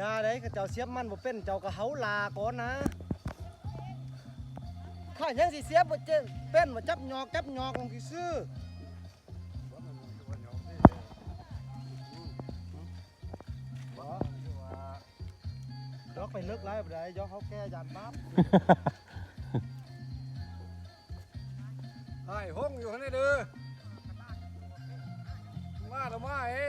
ยาได้เจ้าเสียบมันบ่เป็นเจ้าก็เฮาลาก่อนนะข้ายังสิเสียบบ่เป็นบ่จับหยอกจับหยอกลงซื่อดอกไปลึกไล่ไปได้ยอกเขาแก้ยันบ้าไอ้ห้องอยู่ข้างในเด้อมาแล้มาเอ้